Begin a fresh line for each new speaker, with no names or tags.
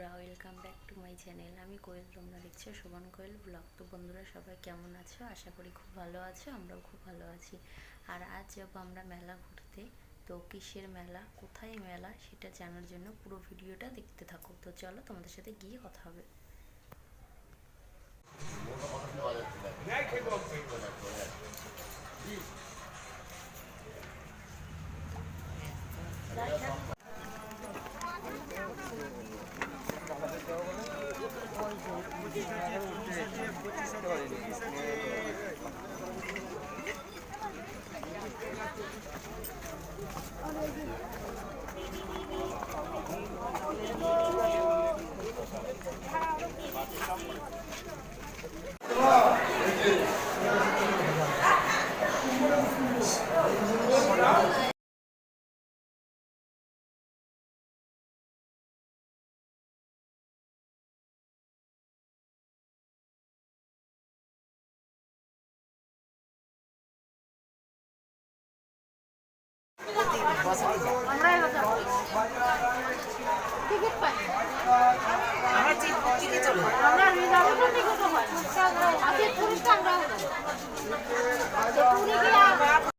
বন্ধুরা welcome back to my channel আমি কোয়েল, তোমরা দেখছ শোভন কোয়েল ব্লগ তো বন্ধুরা, সবাই কেমন আছো? আশা করি খুব ভালো আছো, আমরাও খুব ভালো আছি। আর আজ যাব আমরা মেলা ঘুরতে। তো কিসের মেলা? কোথায় মেলা? সেটা জানার জন্য পুরো ভিডিওটা দেখতে থাকো। তো চলো, তোমাদের সাথে গিয়ে কথা হবে।
আমরা রিজার্ভেশন থেকে তো হয় আজকে টুরিস্ট আমরা